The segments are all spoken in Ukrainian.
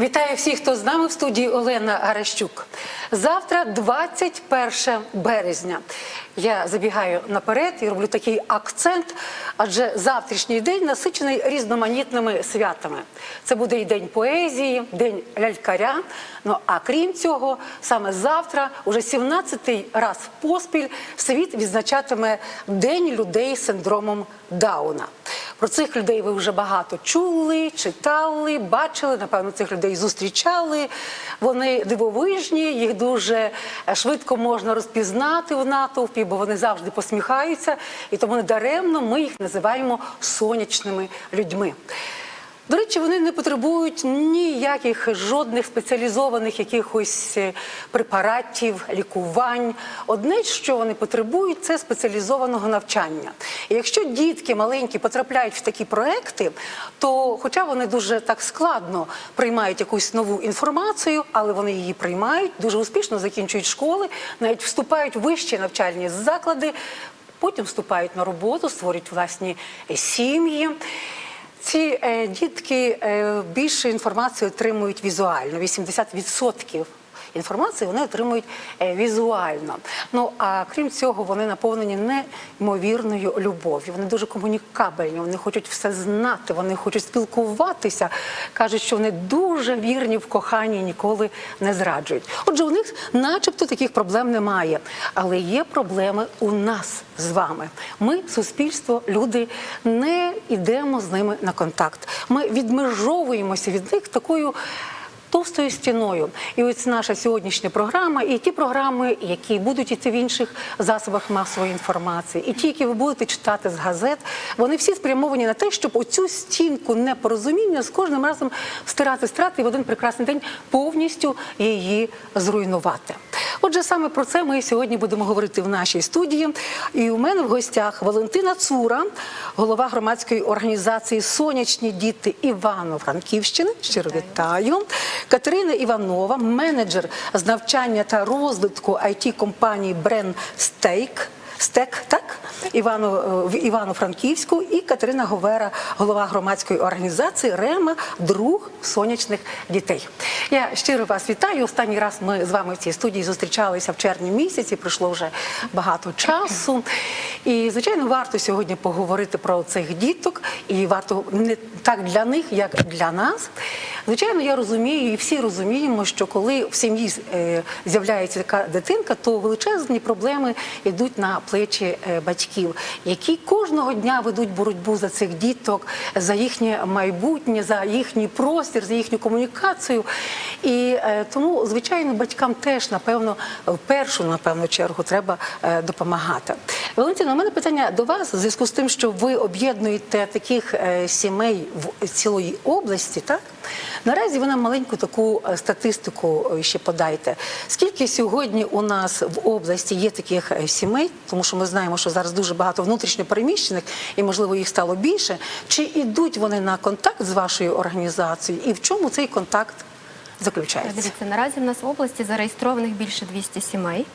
Вітаю всіх, хто з нами в студії Олена Гаращук. Завтра 21 березня. Я забігаю наперед і роблю такий акцент, адже завтрашній день насичений різноманітними святами. Це буде і день поезії, день лялькаря. Ну а крім цього, саме завтра, уже 17-й раз поспіль, світ відзначатиме День людей з синдромом Дауна. Про цих людей ви вже багато чули, читали, бачили. Напевно, цих людей зустрічали. Вони дивовижні, їх дуже е, швидко можна розпізнати в натовпі, бо вони завжди посміхаються, і тому недаремно ми їх називаємо сонячними людьми. До речі, вони не потребують ніяких жодних спеціалізованих якихось е, препаратів, лікувань. Одне, що вони потребують, це спеціалізованого навчання. І якщо дітки маленькі потрапляють в такі проекти, то, хоча вони дуже так складно приймають якусь нову інформацію, але вони її приймають, дуже успішно закінчують школи, навіть вступають в вищі навчальні заклади, потім вступають на роботу, створюють власні е, сім'ї. Ці е, дітки е, більше інформації отримують візуально. 80% інформації вони отримують е, візуально. Ну а крім цього, вони наповнені неймовірною любов'ю. Вони дуже комунікабельні, вони хочуть все знати, вони хочуть спілкуватися. кажуть, що вони дуже вірні в коханні ніколи не зраджують. Отже, у них, начебто, таких проблем немає. Але є проблеми у нас з вами. Ми, суспільство, люди, не йдемо з ними на контакт. Ми відмежовуємося від них такою. Товстою стіною, і ось наша сьогоднішня програма, і ті програми, які будуть іти в інших засобах масової інформації, і ті, які ви будете читати з газет, вони всі спрямовані на те, щоб оцю стінку непорозуміння з кожним разом стирати, стирати і в один прекрасний день повністю її зруйнувати. Отже, саме про це ми сьогодні будемо говорити в нашій студії. І у мене в гостях Валентина Цура, голова громадської організації Сонячні діти Івано-Франківщини. Щиро вітаю. Катерина Іванова, менеджер з навчання та розвитку it компанії Brand Stake. Стек, так Івано в Івано-Франківську і Катерина Говера, голова громадської організації Рема, друг сонячних дітей. Я щиро вас вітаю. Останній раз ми з вами в цій студії зустрічалися в червні місяці. Пройшло вже багато часу. І звичайно, варто сьогодні поговорити про цих діток, і варто не так для них, як для нас. Звичайно, я розумію, і всі розуміємо, що коли в сім'ї е, з'являється така дитинка, то величезні проблеми йдуть на плечі е, батьків, які кожного дня ведуть боротьбу за цих діток, за їхнє майбутнє, за їхній простір, за їхню комунікацію. І е, тому, звичайно, батькам теж напевно в першу напевно чергу треба допомагати. Валентина, у мене питання до вас в зв'язку з тим, що ви об'єднуєте таких сімей в цілої області, так? Наразі ви нам маленьку таку е, статистику е, ще подайте. Скільки сьогодні у нас в області є таких е, сімей, тому що ми знаємо, що зараз дуже багато внутрішньо переміщених і, можливо, їх стало більше. Чи йдуть вони на контакт з вашою організацією, і в чому цей контакт заключається? Дивіться, наразі в нас в області зареєстрованих більше 200 сімей.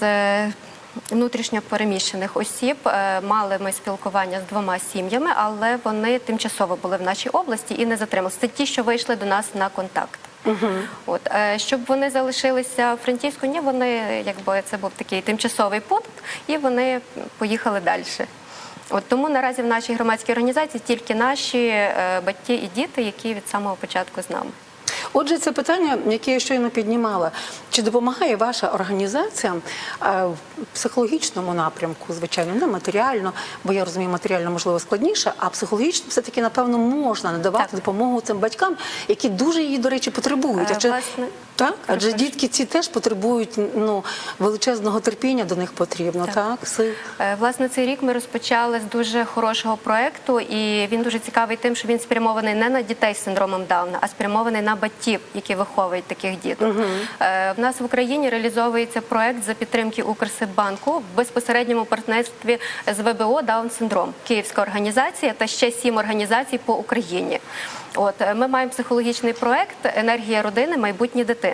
З внутрішньо переміщених осіб е, мали ми спілкування з двома сім'ями, але вони тимчасово були в нашій області і не затрималися. Це ті, що вийшли до нас на контакт. От е, щоб вони залишилися в Франківську, ні, вони якби це був такий тимчасовий пункт, і вони поїхали далі. От тому наразі в нашій громадській організації тільки наші е, батьки і діти, які від самого початку з нами. Отже, це питання, яке я щойно піднімала. Чи допомагає ваша організація е, в психологічному напрямку, звичайно, не матеріально, бо я розумію, матеріально можливо складніше, а психологічно все-таки, напевно, можна надавати Так. допомогу цим батькам, які дуже її, до речі, потребують. Е, Адже, власне, так? Адже дітки ці теж потребують ну, величезного терпіння до них потрібно, так? Так. Е, Власне, цей рік ми розпочали з дуже хорошого проекту, і він дуже цікавий тим, що він спрямований не на дітей з синдромом Дауна, а спрямований на батьків. які виховують таких діток. Е, В нас в Україні реалізовується проект за підтримки Укрсиббанку в безпосередньому партнерстві з ВБО Даун синдром, Київська організація та ще сім організацій по Україні. От е, ми маємо психологічний проект Енергія родини, майбутнє дитини,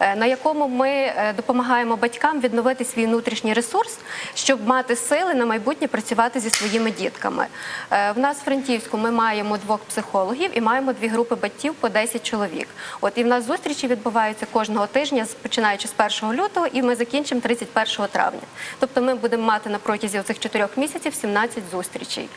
е, на якому ми е, допомагаємо батькам відновити свій внутрішній ресурс, щоб мати сили на майбутнє працювати зі своїми дітками. Е, В нас в Франківську ми маємо двох психологів і маємо дві групи батьків по 10 чоловік. От і в нас зустрічі відбуваються кожного тижня, починаючи з 1 лютого, і ми закінчимо 31 травня. Тобто ми будемо мати на протязі цих чотирьох місяців 17 зустрічей.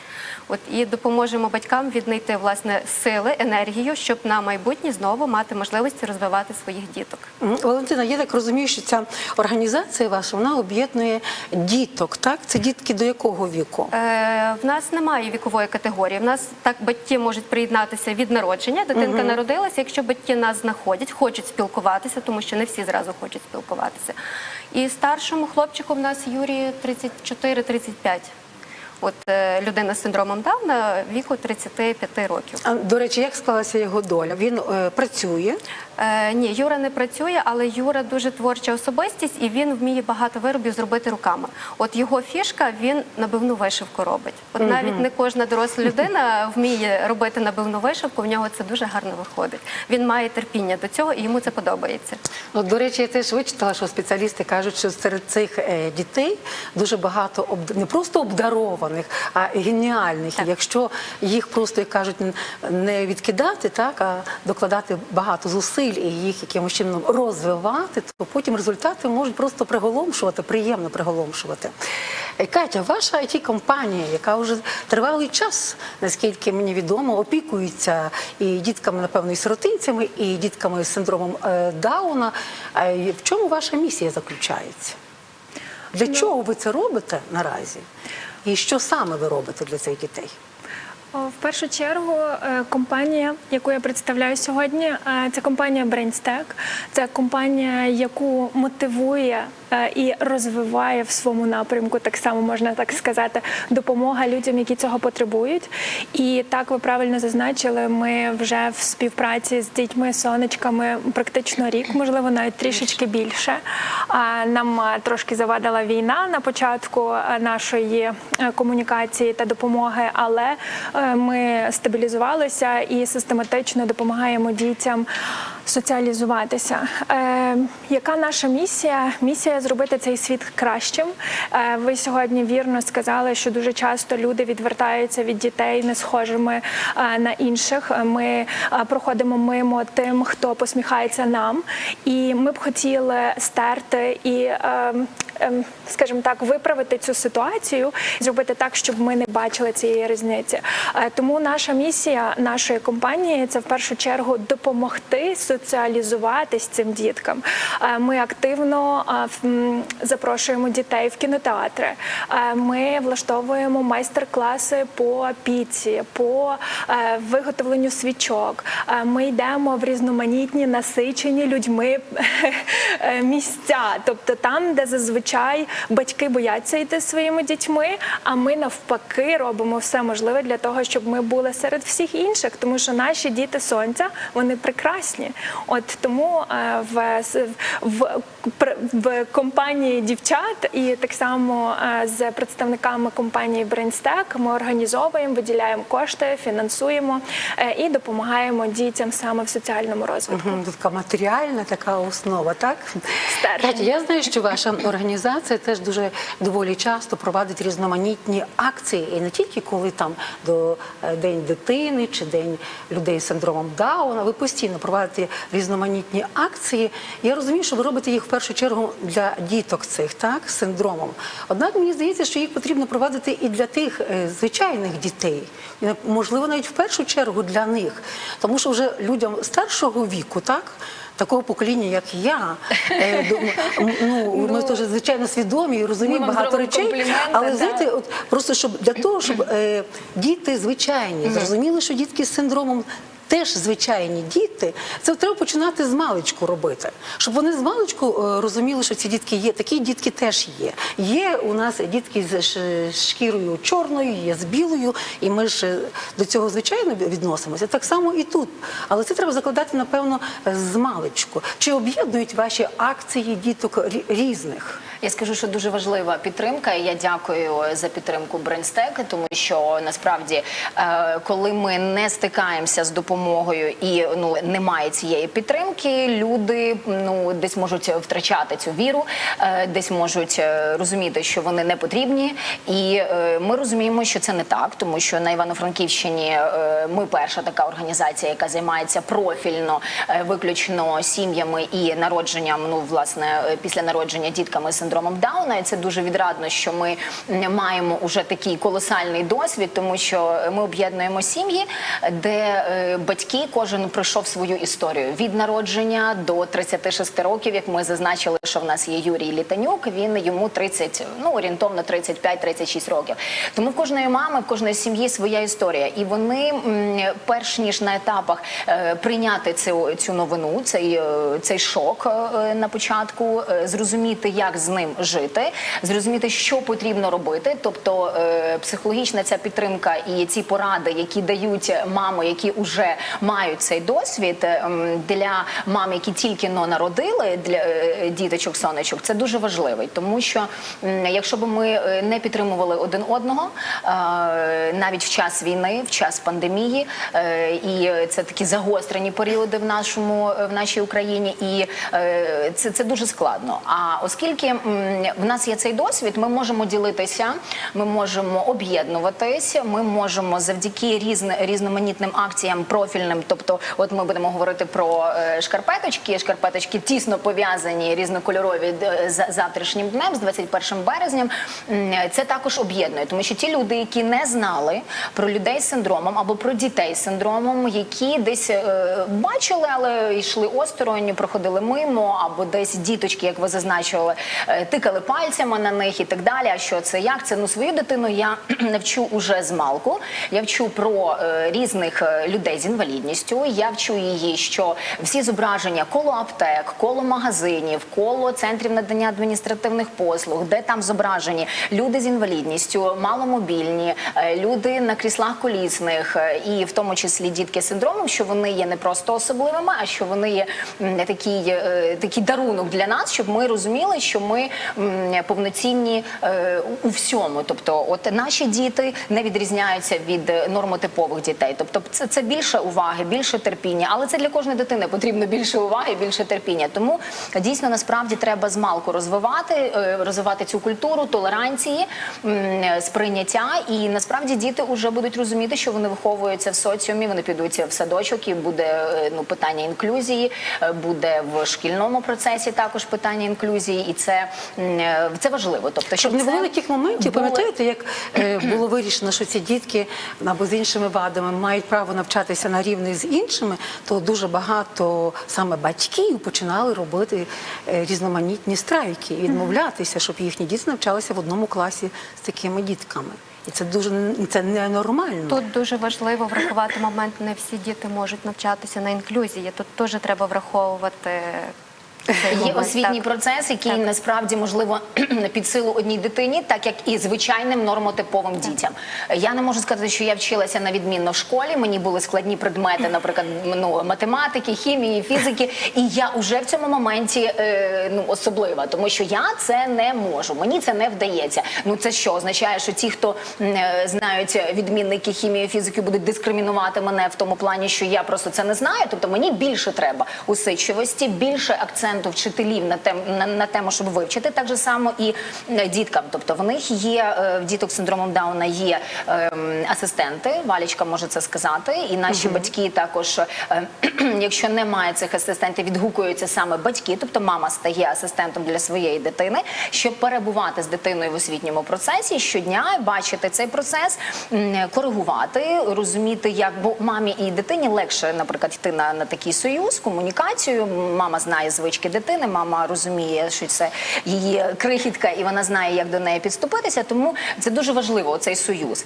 От і допоможемо батькам віднайти власне сили, енергію, щоб на майбутнє знову мати можливості розвивати своїх діток. Валентина, я так розумію, що ця організація ваша вона об'єднує діток. Так, це дітки до якого віку? Е, в нас немає вікової категорії. В нас так батьки можуть приєднатися від народження. Дитинка народилася. Якщо батьки нас знаходять, хочуть спілкуватися, тому що не всі зразу хочуть спілкуватися. І старшому хлопчику в нас Юрій 34-35. От е, людина з синдромом Дауна віку 35 років. А, до речі, як склалася його доля? Він е, працює. Е, ні, Юра не працює, але Юра дуже творча особистість і він вміє багато виробів зробити руками. От його фішка він набивну вишивку робить. От навіть не кожна доросла людина вміє робити набивну вишивку. В нього це дуже гарно виходить. Він має терпіння до цього і йому це подобається. Ну, до речі, я теж вичитала, що спеціалісти кажуть, що серед цих е, дітей дуже багато обд- не просто обдарованих, а геніальних. Так. І якщо їх просто, як кажуть, не відкидати, так а докладати багато зусиль і їх якимось чином розвивати, то потім результати можуть просто приголомшувати, приємно приголомшувати. Е, Катя, ваша it компанія яка вже тривалий час, наскільки мені відомо, опікується і дітками, напевно, і сиротинцями, і дітками з синдромом е, Дауна. В чому ваша місія заключається? Для чого ви це робите наразі? І що саме ви робите для цих дітей? В першу чергу е, компанія, яку я представляю сьогодні, е, це компанія BrainStack. Це компанія, яку мотивує і розвиває в своєму напрямку, так само можна так сказати, допомога людям, які цього потребують. І так ви правильно зазначили, ми вже в співпраці з дітьми, сонечками практично рік, можливо, навіть трішечки більше. А Нам е, трошки завадила війна на початку е, нашої е, комунікації та допомоги, але е, ми стабілізувалися і систематично допомагаємо дітям соціалізуватися. Е, Яка наша місія? Місія зробити цей світ кращим. Е, Ви сьогодні вірно сказали, що дуже часто люди відвертаються від дітей не схожими е, на інших. Ми е, проходимо мимо тим, хто посміхається нам, і ми б хотіли стерти і. е, скажімо так, виправити цю ситуацію, зробити так, щоб ми не бачили цієї різниці. Е, Тому наша місія нашої компанії це в першу чергу допомогти соціалізуватись цим діткам. Е, Ми активно е, запрошуємо дітей в кінотеатри. Ми влаштовуємо майстер-класи по піці, по виготовленню свічок. Ми йдемо в різноманітні насичені людьми місця, тобто там, де зазвичай батьки бояться йти своїми дітьми, а ми навпаки робимо все можливе для того, щоб ми були серед всіх інших, тому що наші діти сонця вони прекрасні. От тому е, в, в, в компанії дівчат і так само е, з представниками компанії BrainStack ми організовуємо, виділяємо кошти, фінансуємо е, і допомагаємо дітям саме в соціальному розвитку. Така матеріальна така основа, так? Я знаю, що ваша організація теж дуже доволі часто проводить різноманітні акції, і не тільки коли там до е, День дитини чи День людей з синдромом Дауна. Ви постійно проводите різноманітні акції. Я розумію, що ви робите їх в першу чергу для діток цих, так, з синдромом. Однак мені здається, що їх потрібно проводити і для тих е, звичайних дітей, можливо, навіть в першу чергу для них, тому що вже людям старшого віку, так. Такого покоління, як я, е, ну, ми теж звичайно свідомі і розуміємо багато речей. Але знаєте, от просто щоб для того, щоб е, діти звичайні зрозуміли, що дітки з синдромом. Теж звичайні діти, це треба починати з маличку робити, щоб вони з маличку е, розуміли, що ці дітки є. Такі дітки теж є. Є у нас дітки з шкірою чорною, є з білою, і ми ж е, до цього звичайно відносимося. Так само і тут. Але це треба закладати, напевно, з маличку. Чи об'єднують ваші акції діток різних? Я скажу, що дуже важлива підтримка. і Я дякую за підтримку Брейнстек, тому що насправді, е, коли ми не стикаємося з допомогою і ну немає цієї підтримки, люди ну десь можуть втрачати цю віру, е, десь можуть е, розуміти, що вони не потрібні. І е, ми розуміємо, що це не так, тому що на Івано-Франківщині ми перша така організація, яка займається профільно виключно сім'ями і народженням. Ну власне після народження дітками з синдромом Дауна. І це дуже відрадно, що ми м, маємо уже такий колосальний досвід, тому що ми об'єднуємо сім'ї, де батьки кожен пройшов свою історію від народження до 36 років. Як ми зазначили, що в нас є Юрій Літанюк, він йому 30, ну орієнтовно 35-36 років. Тому в кожної мами, в кожної сім'ї своя історія, і вони перш ніж на етапах е, прийняти цю, цю новину, цей, е, цей шок е, на початку, зрозуміти, як з ним жити, зрозуміти, що потрібно робити. Тобто психологічна ця підтримка і ці поради, які дають мами, які вже мають цей досвід е, для мам, які тільки но народили для е, діточок, сонечок, це дуже важливий, тому що якщо б ми е, не підтримували один одного е, навіть в час війни, в час пандемії, е, і це такі загострені періоди в нашому в нашій Україні, і е, це, це дуже складно. А оскільки в нас є цей досвід, ми можемо ділитися, ми можемо об'єднуватись, ми можемо завдяки різне, різноманітним акціям профільним. Тобто, от ми будемо говорити про е, шкарпеточки. Шкарпеточки тісно пов'язані різнокольорові е, з завтрашнім днем, з 21 березням. Це також об'єднує, тому що ті люди, які не знали про людей з синдромом або про дітей з синдромом, які десь е, бачили, але йшли осторонь, проходили мимо, або десь діточки, як ви зазначили, тикали пальцями на них і так далі. А що це як? Це ну свою дитину я навчу уже з малку. Я вчу про різних людей з інвалідністю. Я вчу її, що всі зображення коло аптек, коло магазинів, коло центрів надання адміністративних послуг, де там зображені люди з інвалідністю, маломобільні, е, люди на кріслах колісних, е, і в тому числі дітки з синдромом, що вони є не просто особливими, а що вони є такий, е, такий дарунок для нас, щоб ми розуміли, що ми повноцінні у всьому. Тобто, от наші діти не відрізняються від нормотипових дітей. Тобто, це, це більше уваги, більше терпіння, але це для кожної дитини потрібно більше уваги, більше терпіння. Тому дійсно насправді треба з малку розвивати, е, розвивати цю культуру толеранції, сприйняття. І насправді діти вже будуть розуміти, що вони виховуються в соціумі, вони підуть в садочок, і буде е, ну питання інклюзії, е, буде в шкільному процесі також питання інклюзії, і це, це важливо. Тобто, Щоб не було таких моментів, були- пам'ятаєте, як було вирішено, що ці дітки або з іншими вадами мають право навчатися на рівні з іншими, то дуже багато саме батьків починали робити е, різноманітні страйки і відмовлятися, щоб їхні діти навчалися в одному класі з такими дітками. І це дуже це ненормально. Тут дуже важливо врахувати момент, не всі діти можуть навчатися на інклюзії. Тут теж треба враховувати. Є освітній так. процес, який Так. насправді можливо під силу одній дитині, так як і звичайним нормотиповим дітям. Я не можу сказати, що я вчилася на відмінно в школі. Мені були складні предмети, наприклад, ну математики, хімії, фізики. І я вже в цьому моменті е, ну особлива, тому що я це не можу. Мені це не вдається. Ну це що означає, що ті, хто е, знають відмінники хімії, фізики, будуть дискримінувати мене в тому плані, що я просто це не знаю. Тобто мені більше треба усидчивості, більше акценту акценту вчителів на тем на, на тему, щоб вивчити, так же само і е, діткам. Тобто в них є е, в діток з синдромом Дауна є ем, асистенти. Валічка може це сказати, і наші батьки також, е, якщо немає цих асистентів, відгукуються саме батьки, тобто мама стає асистентом для своєї дитини, щоб перебувати з дитиною в освітньому процесі щодня, бачити цей процес, коригувати, розуміти, як бо мамі і дитині легше, наприклад, йти на, на такий союз, комунікацію. Мама знає звички дитини, мама розуміє, що це її крихітка, і вона знає, як до неї підступитися. Тому це дуже важливо цей союз.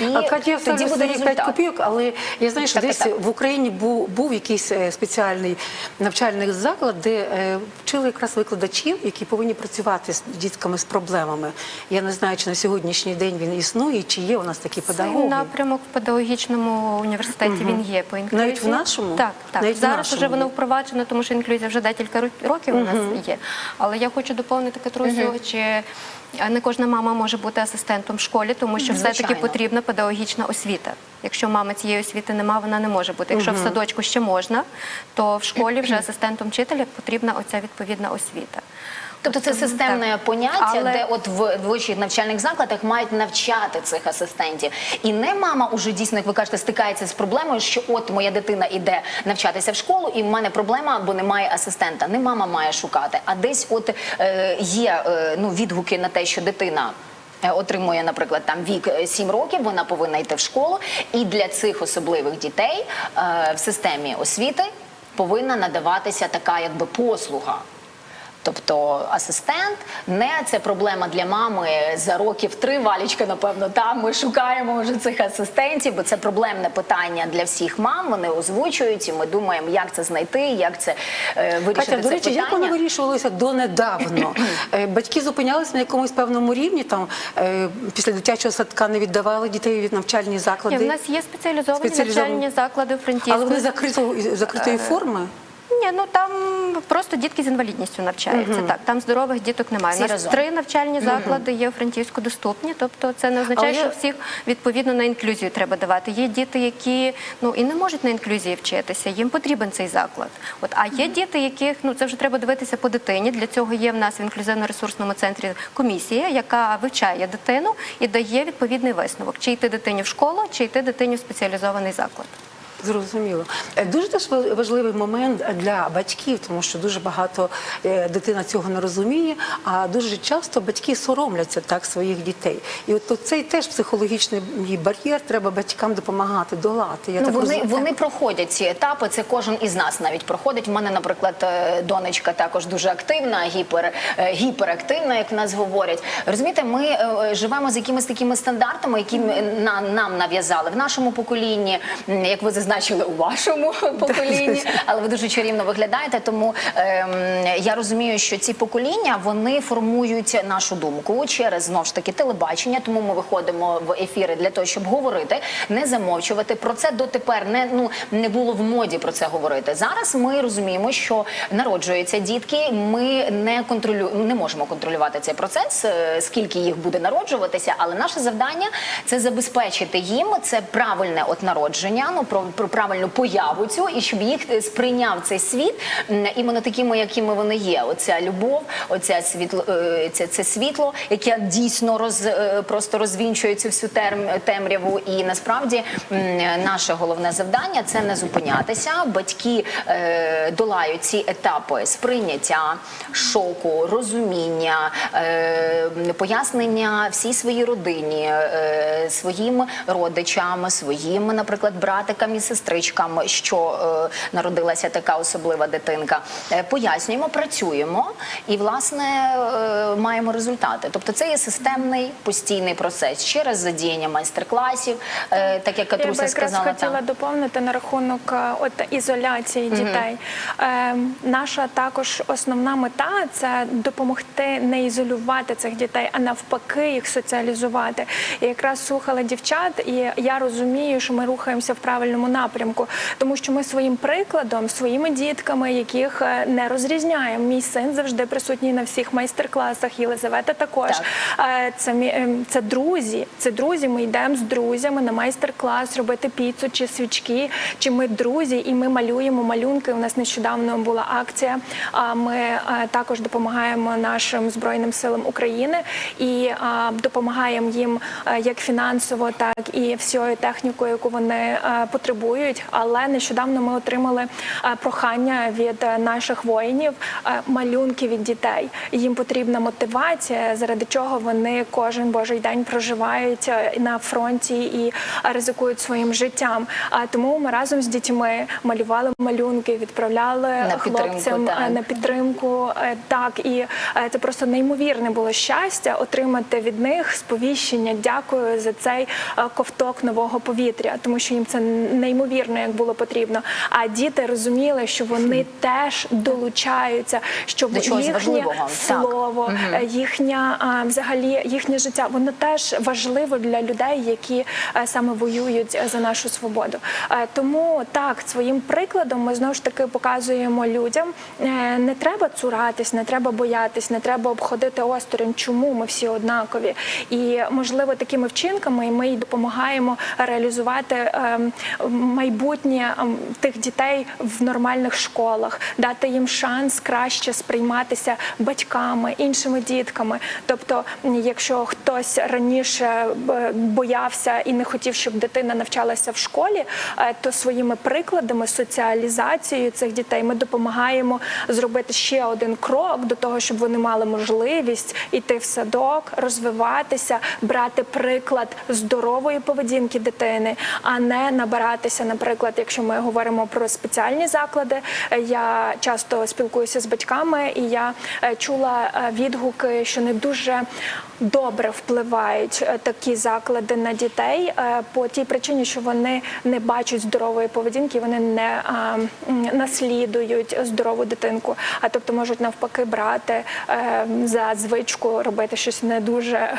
І А Катя, я тоді буде 5 копійок, але я знаю, що Так, десь так, так. в Україні був, був якийсь е, спеціальний навчальний заклад, де е, вчили якраз викладачів, які повинні працювати з дітками з проблемами. Я не знаю, чи на сьогоднішній день він існує, чи є у нас такі Цей педагоги. напрямок в педагогічному університеті він є по інклюзії. Навіть в нашому? Так, так. Навіть Зараз нашому вже воно впроваджено, тому що інклюзія вже декілька ро- років у нас є. Але я хочу доповнити Катрусю, чи не кожна мама може бути асистентом в школі, тому що все-таки потрібна педагогічна освіта. Якщо мами цієї освіти немає, вона не може бути. Якщо в садочку ще можна, то в школі вже асистентом вчителя потрібна оця відповідна освіта. Тобто це системне Так. поняття, Але- де от в вищих навчальних закладах мають навчати цих асистентів. І не мама уже дійсно, як ви кажете, стикається з проблемою, що от моя дитина іде навчатися в школу, і в мене проблема, бо немає асистента. Не мама має шукати, а десь от е, є е, ну, відгуки на те, що дитина. е, Отримує, наприклад, там вік е, 7 років, вона повинна йти в школу, і для цих особливих дітей е, в системі освіти повинна надаватися така, якби послуга. Тобто асистент не це проблема для мами за років три валічка. Напевно, там ми шукаємо вже цих асистентів, бо це проблемне питання для всіх мам. Вони озвучують, і ми думаємо, як це знайти, як це е, вирішити Катя, до це речі, як питання. воно вирішувалося донедавно? Е, Батьки зупинялися на якомусь певному рівні, там е, після дитячого садка не віддавали дітей від навчальні заклади. Ні, в нас є спеціалізовані Спеціалізовані. навчальні заклади в Франківську. Але вони закритої, закритої форми. Ні, ну там просто дітки з інвалідністю навчаються. Так, там здорових діток немає. Всі У нас разом. три навчальні заклади є у Франківську доступні. Тобто це не означає, Але що всіх відповідно на інклюзію треба давати. Є діти, які ну і не можуть на інклюзії вчитися. Їм потрібен цей заклад. От а є діти, яких ну це вже треба дивитися по дитині. Для цього є в нас в інклюзивно-ресурсному центрі комісія, яка вивчає дитину і дає відповідний висновок, чи йти дитині в школу, чи йти дитині в спеціалізований заклад. Зрозуміло. Е, Дуже теж ва- важливий момент для батьків, тому що дуже багато е, дитина цього не розуміє, а дуже часто батьки соромляться так своїх дітей. І от цей теж психологічний бар'єр треба батькам допомагати долати. Я Ну, так вони, розумію. вони проходять ці етапи. Це кожен із нас навіть проходить. У мене, наприклад, е, донечка також дуже активна, гіпер, гіперактивна, як в нас говорять. Розумієте, ми живемо з якимись такими стандартами, які нам нав'язали в нашому поколінні, як ви зазначили, у вашому поколінні, але ви дуже чарівно виглядаєте. Тому ем, я розумію, що ці покоління вони формують нашу думку через знов ж таки телебачення. Тому ми виходимо в ефіри для того, щоб говорити, не замовчувати. Про це дотепер не ну не було в моді про це говорити. Зараз ми розуміємо, що народжуються дітки. Ми не контролю... не можемо контролювати цей процес, е, скільки їх буде народжуватися. Але наше завдання це забезпечити їм це правильне от народження, ну про, про правильну появу цю, і щоб їх е, сприйняв цей світ іменно такими, якими вони є. Оця любов, оця світло, це, це світло, яке дійсно роз е, просто розвінчує цю всю терм, темряву. І насправді наше головне завдання це не зупинятися. Батьки е, долають ці етапи сприйняття, шоку, розуміння, е, пояснення всій своїй родині, е, своїм родичам, своїм, наприклад, братикам і сестричкам, що е, народилася така особлива дитинка. Е, пояснюємо, працюємо і власне е, маємо результати. Тобто, це є системний постійний процес через задіяння майстер-класів, е, так як Катруся якраз сказала. хотіла там. доповнити на рахунок от ізоляції дітей. Е, наша також основна мета це допомогти не ізолювати цих дітей, а навпаки їх соціалізувати. І якраз слухала дівчат, і я розумію, що ми рухаємося в правильному напрямку, тому що ми своїм прикладом, своїми дітками, яких е, не розрізняємо. Мій син завжди присутній на всіх майстер-класах. Єлизавета також. Так. Е, Це ем, це друзі. Це друзі. Ми йдемо з друзями на майстер-клас робити піцу чи свічки. Чи ми друзі, і ми малюємо малюнки. У нас нещодавно була акція. А ми е, також допомагаємо нашим збройним силам України і допомагаємо їм як фінансово, так і всією технікою, яку вони е, потребують. Але нещодавно ми отримали е, прохання від е, наших воїнів е, малюнки від дітей. Їм потрібна мотивація, заради чого вони кожен божий день проживають на фронті і ризикують своїм життям. А тому ми разом з дітьми малювали малюнки, відправляли На хлопцям так. на підтримку. Так і це просто неймовірне було щастя отримати від них сповіщення. Дякую за цей ковток нового повітря, тому що їм це неймовірно як було потрібно. А діти розуміли, що вони теж долучаються, що До їхнє важливого, так. слово, е, їхня взагалі їхнє життя, воно теж важливо для людей, які е, саме воюють за нашу свободу. Е, Тому так, своїм прикладом ми знову ж таки показуємо людям, е, не треба цуратись, не треба боятись, не треба обходити осторонь. Чому ми всі однакові? І можливо такими вчинками ми й допомагаємо реалізувати ем, майбутнє ем, тих дітей в нормальних школах, дати їм шанс краще сприйматися батьками, іншими дітками. Тобто, якщо хтось раніше е, боявся і не хотів, щоб дитина навчалася в школі, е, то своїми прикладами, соціалізацією цих дітей ми допомагаємо зробити ще один крок до того, щоб вони мали можливість йти в садок, розвиватися, брати приклад здорової поведінки дитини, а не набиратися, наприклад, якщо ми говоримо про спеціальні заклади. е, Я часто спілкуюся з батьками, і я е, чула е, відгуки, що не дуже добре впливають такі заклади на дітей по тій причині, що вони не бачать здорової поведінки, вони не наслідують здорову дитинку, а тобто можуть навпаки брати за звичку робити щось не дуже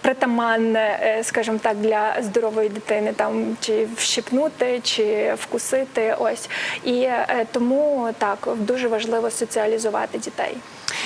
притаманне, скажімо так, для здорової дитини, там чи вщипнути, чи вкусити. Ось і е, тому так дуже важливо соціалізувати дітей.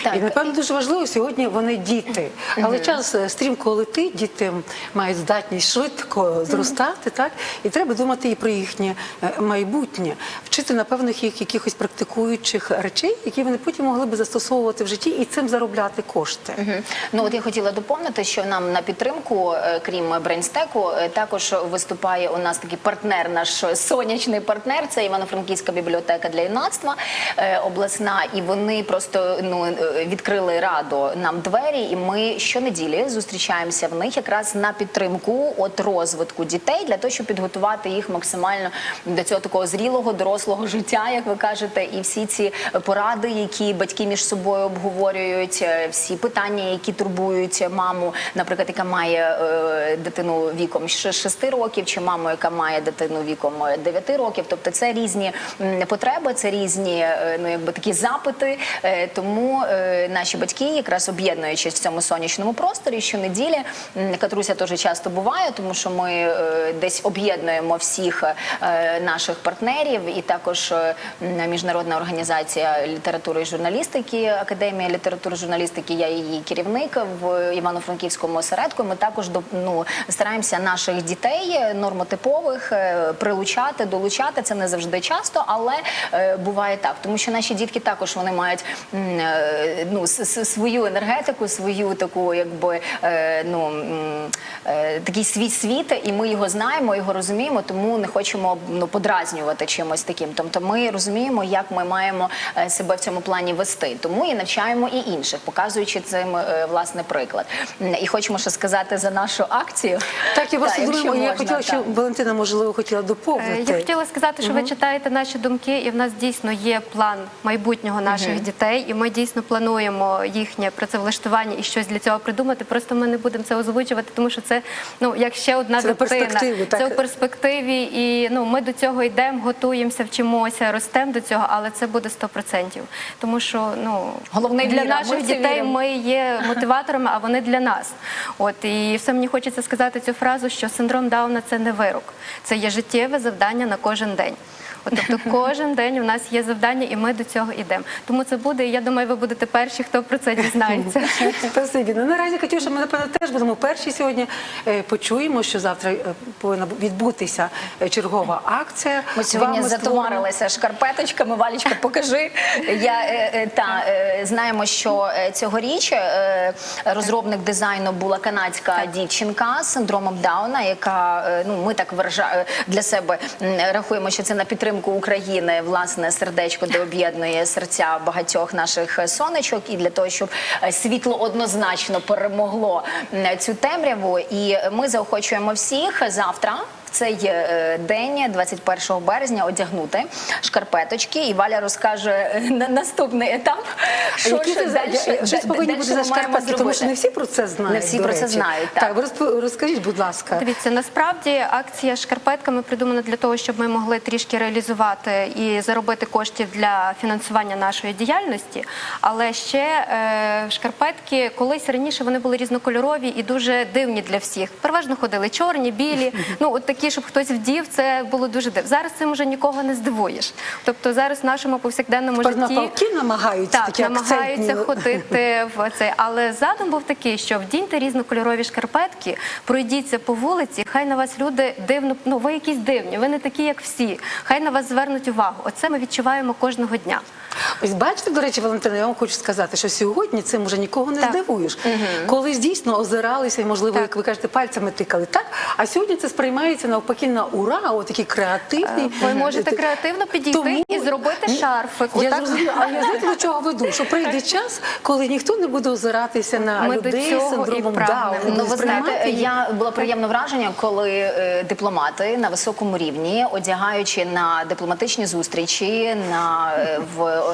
Так. І напевно дуже важливо сьогодні вони діти. Але час е, стрімко летить, діти мають здатність швидко зростати, так і треба думати і про їхнє е, майбутнє, вчити напевно їх якихось практикуючих речей, які вони потім могли би застосовувати в житті і цим заробляти кошти. Ну от я хотіла доповнити, що нам на підтримку, е, крім брейнстеку, також виступає у нас такий партнер, наш сонячний партнер. Це Івано-Франківська бібліотека для юнацтва обласна, і вони просто ну відкрили раду нам двері. І ми щонеділі зустрічаємося в них якраз на підтримку от розвитку дітей для того, щоб підготувати їх максимально до цього такого зрілого дорослого життя, як ви кажете, і всі ці поради, які батьки між собою обговорюють, е, всі питання, які турбують маму, наприклад, яка має е, дитину віком 6 років, чи маму, яка має дитину віком 9 років. Тобто це різні потреби, це різні е, ну якби такі запити. Е, Тому е, наші батьки, якраз об'єднуючись в цьому сонячному просторі, щонеділі Катруся теж часто буває, тому що ми е, десь об'єднуємо всіх е, наших партнерів, і також е, міжнародна організація літератури і журналістики, академія літератури і журналістики. Я її керівник в Івано-Франківському осередку. Ми також ну, стараємося наших дітей е, нормотипових е, прилучати, долучати. Це не завжди часто, але е, буває так, тому що наші дітки також вони мають е, ну свою енергетику, свою таку, якби е, ну е, такий свій світ, і ми його знаємо, його розуміємо, тому не хочемо ну подразнювати чимось таким. Тобто, ми розуміємо, як ми маємо е, себе в цьому плані вести. Тому і навчаємо і інших, показуючи цим власне приклад. І хочемо ще сказати за нашу акцію. Так, я просто якщо думаю, я хотіла, що. Валентина, можливо, хотіла доповнити. Я хотіла сказати, що ви читаєте наші думки, і в нас дійсно є план майбутнього наших дітей, і ми дійсно плануємо їхнє працевлаштування і щось для цього придумати. Просто ми не будемо це озвучувати, тому що це ну як ще одна Це дитина. Це в перспективі, і ну ми до цього йдемо, готуємося вчимося, ростемо до цього, але це буде 100%. Тому що ну Головне для віра, наших це дітей віримо. ми є мотиваторами, а вони для нас. От і все мені хочеться сказати цю фразу, що синдром Дауна це не вирок, це є життєве завдання на кожен день. Тобто кожен день у нас є завдання, і ми до цього йдемо. Тому це буде. і Я думаю, ви будете перші, хто про це дізнається. Спасибі. Ну наразі Катюша, ми напевно теж будемо перші сьогодні. Е, Почуємо, що завтра е, повинна відбутися е, чергова акція. Ми сьогодні Вами затоварилися шкарпеточками. Валічка, покажи. Я та знаємо, що цьогоріч розробник дизайну була канадська дівчинка з синдромом Дауна, яка ну ми так виража- для себе рахуємо, що це на підтримку України власне сердечко, де об'єднує серця багатьох наших сонечок, і для того, щоб е, світло однозначно перемогло цю темряву. І ми заохочуємо всіх завтра. В цей е, день, 21 березня, одягнути шкарпеточки, і Валя розкаже е, на наступний етап. Що які дальше- я- щось повинні бути за шкарпетки, тому що не всі про це знають. Не всі про це знають, так. Так, розкажіть, будь ласка. Дивіться, насправді акція з шкарпетками придумана для того, щоб ми могли трішки реалізувати і заробити коштів для фінансування нашої діяльності. Але ще е, шкарпетки колись раніше вони були різнокольорові і дуже дивні для всіх. Переважно ходили чорні, білі. Ну от такі, щоб хтось вдів, це було дуже дивно. Зараз цим вже нікого не здивуєш. Тобто зараз в нашому повсякденному Тепер житті навпаки намагаються так, такі намагаються акцентні. ходити в цей. Але задум був такий, що вдіньте різнокольорові шкарпетки, пройдіться по вулиці, хай на вас люди дивно, ну ви якісь дивні, ви не такі, як всі. Хай на вас звернуть увагу. Оце ми відчуваємо кожного дня. Ось бачите, до речі, Валентина, я вам хочу сказати, що сьогодні цим вже нікого не Так. здивуєш. Колись дійсно озиралися і, можливо, Так. як ви кажете, пальцями тикали. Так, а сьогодні це сприймається навпаки на ура, от такі креативні. Е, Ви можете креативно підійти Тому- і зробити шарфик. Я Отак. зрозуміла, а я знаєте, до чого веду? Що прийде час, коли ніхто не буде озиратися на Ми людей з синдромом. Дауна. Ну, ви знаєте, я було приємне враження, коли е, дипломати на високому рівні, одягаючи на дипломатичні зустрічі, на е, в, е, е, е,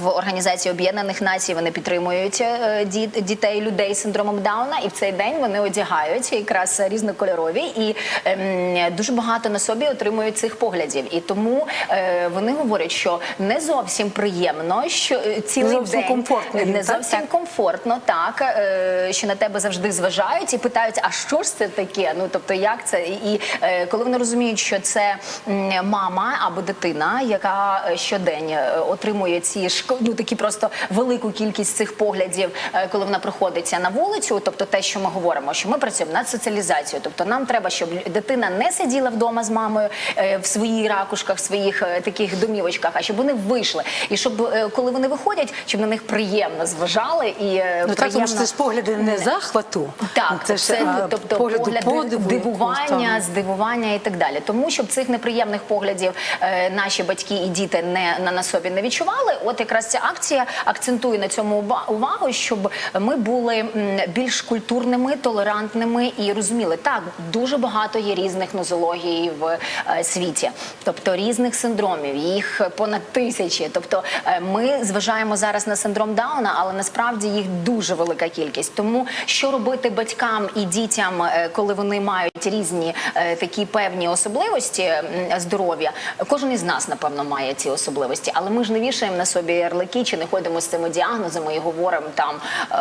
в організації Об'єднаних Націй, вони підтримують е, дітей, людей з синдромом Дауна, і в цей день вони одягають якраз різнокольорові і ем, дуже багато на собі отримують цих поглядів. І тому е, вони говорять, що не зовсім приємно, що е, цілий Не зовсім день комфортно не так? зовсім комфортно, так що на тебе завжди зважають і питають, а що ж це таке? Ну тобто, як це? І, коли вони розуміють, що це мама або дитина, яка щодень отримує ці шк- ну, такі просто велику кількість цих поглядів, е, коли вона проходиться на вулицю, тобто те, що ми говоримо, що ми працюємо над соціалізацією, тобто нам треба, щоб дитина не сиділа вдома з мамою е, в своїх ракушках, в своїх е, таких домівочках, а щоб вони вийшли, і щоб коли вони виходять, щоб на них приємно зважали і Ну так, тому що це ж погляди не захвату. так, це ж а, тобто погляду погляди подиву, дивування, здивування і так далі. Тому щоб цих неприємних поглядів наші батьки і діти не на, на не відчували. От якраз ця акція акцентує на цьому увагу, щоб ми були більш культурними, толерантними і розуміли, так дуже багато є різних нозологій в е, світі, тобто різних синдромів, їх понад тисячі. Тобто е, ми зважаємо зараз на синдром Дауна, але насправді їх дуже велика кількість. Тому що робити батькам і дітям, е, коли вони мають різні такі певні особливості здоров'я, кожен із нас напевно має ці особливості, але ми ж не вішаємо на собі ярлики чи не ходимо з цими діагнозами і говоримо там е,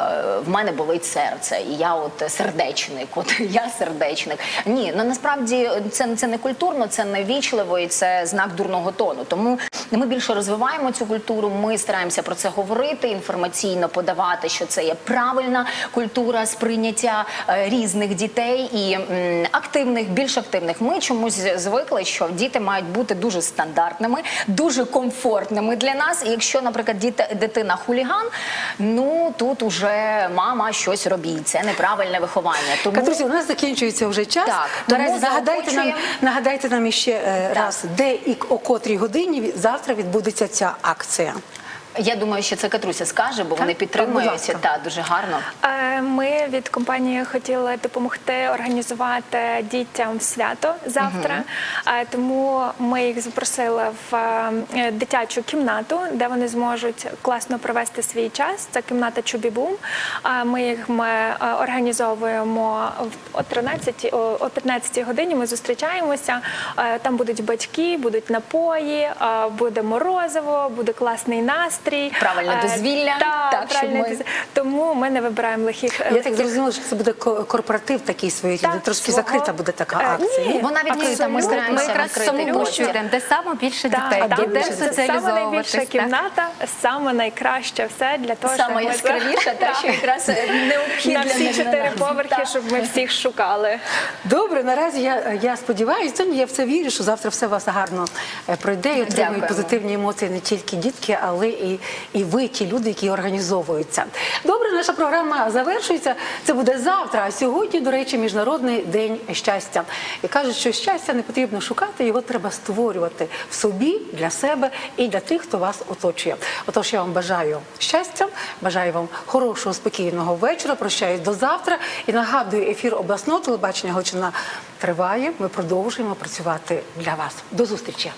в мене болить серце, і я от сердечник, от я сердечник. Ні, ну насправді це, це не культурно, це не вічливо і це знак дурного тону. Тому ми більше розвиваємо цю культуру. Ми стараємося про це говорити, інформаційно подавати, що це є правильна культура сприйняття е, різних дітей і активних, більш активних. Ми чомусь звикли, що діти мають бути дуже стандартними, дуже комфортними для нас. І якщо, наприклад, діти, дитина хуліган, ну тут уже мама щось робить. Це неправильне виховання. Тому Катрусі, у нас закінчується вже час. Так, тому Наразі нагадайте нам, нагадайте нам іще е, Так. раз, де і о котрій годині завтра відбудеться ця акція. Я думаю, що це Катруся скаже, бо Так? вони Так, підтримують будь ласка. та дуже гарно. Е, Ми від компанії хотіли допомогти організувати дітям свято завтра, Е, тому ми їх запросили в е, дитячу кімнату, де вони зможуть класно провести свій час. Це кімната Чубібум. Ми їх ми організовуємо о 13, о о 15 годині. Ми зустрічаємося. Там будуть батьки, будуть напої, буде морозиво, буде класний настрій. Правильне Е, дозвілля, та, так, щоб ми- дозвілля. Тому ми не вибираємо лихих. Я так зрозуміла, що це буде ко- корпоратив такий своєрідний, Так, трошки свого. закрита буде така Е, акція. ні. Вона відкрита, ми стараємося Ми якраз саму йдемо, де саме більше дітей, там будемо більше це саме найбільша кімната, саме найкраще все для того, щоб ми яскравіша, та що якраз необхідна на всі чотири поверхи, щоб ми всіх шукали. Добре, наразі я, я сподіваюся, я в це вірю, що завтра все у вас гарно е, пройде і отримують позитивні емоції не тільки дітки, але і, ви, ті люди, які організовуються. Добре, наша програма завершується. Це буде завтра. А сьогодні, до речі, міжнародний день щастя. І кажуть, що щастя не потрібно шукати, його треба створювати в собі, для себе і для тих, хто вас оточує. Отож, я вам бажаю щастя, бажаю вам хорошого, спокійного вечора. Прощаюсь до завтра і нагадую, ефір обласного телебачення Галичина триває. Ми продовжуємо працювати для вас. До зустрічі.